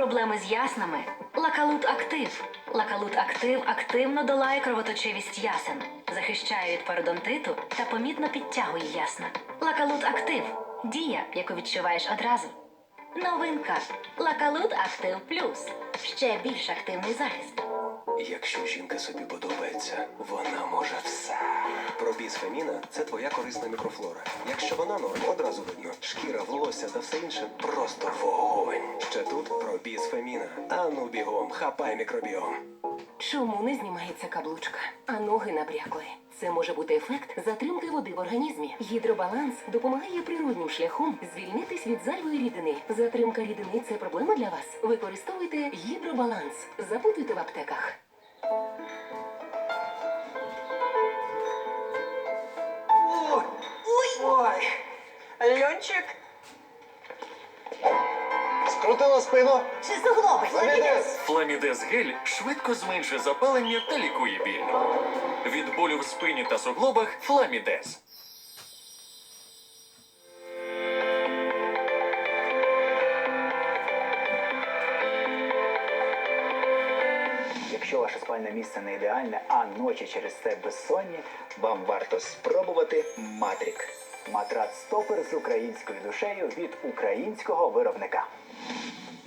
Проблеми з яснами. Лакалут актив. Лакалут актив активно долає кровоточивість ясен, захищає від пародонтиту та помітно підтягує ясна. Лакалут актив. Дія, яку відчуваєш одразу. Новинка. Лакалут Актив Плюс. Ще більш активний захист. Якщо жінка собі подобається, вона може все. Пробісфеміна це твоя корисна мікрофлора. Якщо вона норм, одразу видно. Шкіра, волосся та все інше просто вогонь. Ще тут пробісфеміна. Ану бігом, хапай мікробіом. Чому не знімається каблучка, а ноги набрякли? Це може бути ефект затримки води в організмі. Гідробаланс допомагає природним шляхом звільнитись від зайвої рідини. Затримка рідини це проблема для вас. Використовуйте гідробаланс. Запитуйте в аптеках. Льончик, Скрутила спину. чи суглоби? Завідець. Фламідез гель швидко зменшує запалення та лікує біль. Від болю в спині та суглобах Фламідез. Якщо ваше спальне місце не ідеальне, а ночі через це безсонні, вам варто спробувати Матрік. Матрац стопер з українською душею від українського виробника.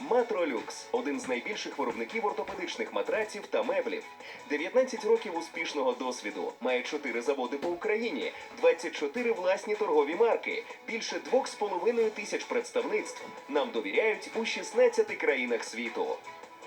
Матролюкс один з найбільших виробників ортопедичних матраців та меблів. 19 років успішного досвіду. Має 4 заводи по Україні, 24 власні торгові марки, більше 2,5 тисяч представництв. Нам довіряють у 16 країнах світу.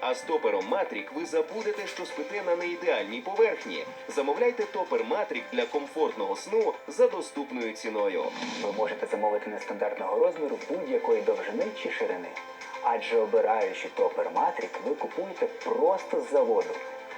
А з топером Матрік ви забудете, що спите на неідеальній поверхні. Замовляйте топер Матрік для комфортного сну за доступною ціною. Ви можете замовити нестандартного розміру будь-якої довжини чи ширини. Адже обираючи топер Матрік, ви купуєте просто з заводу.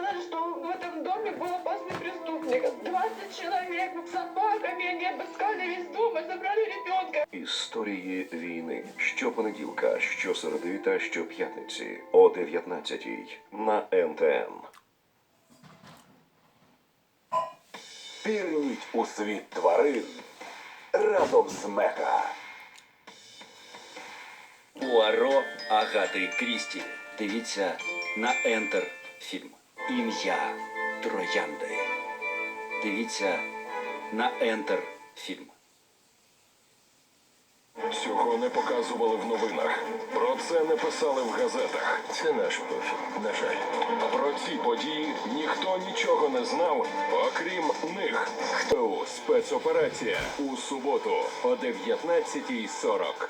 сказали, что в этом доме был опасный преступник. 20 человек с собаками, они обыскали весь дом и забрали ребенка. Історії війни щопонеділка, щосереди та щоп'ятниці о 19-й на НТН. Пірніть у світ тварин разом з Мега. Пуаро Агати Крісті. Дивіться на Ентер фільм. Ім'я Троянди. Дивіться на Ентер фільм. Цього не показували в новинах. Про це не писали в газетах. Це наш профіль, на жаль. Про ці події ніхто нічого не знав, окрім них. Хто спецоперація у суботу о 19.40.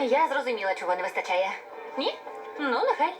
Я зрозуміла, чого не вистачає. Ні? Ну, нехай.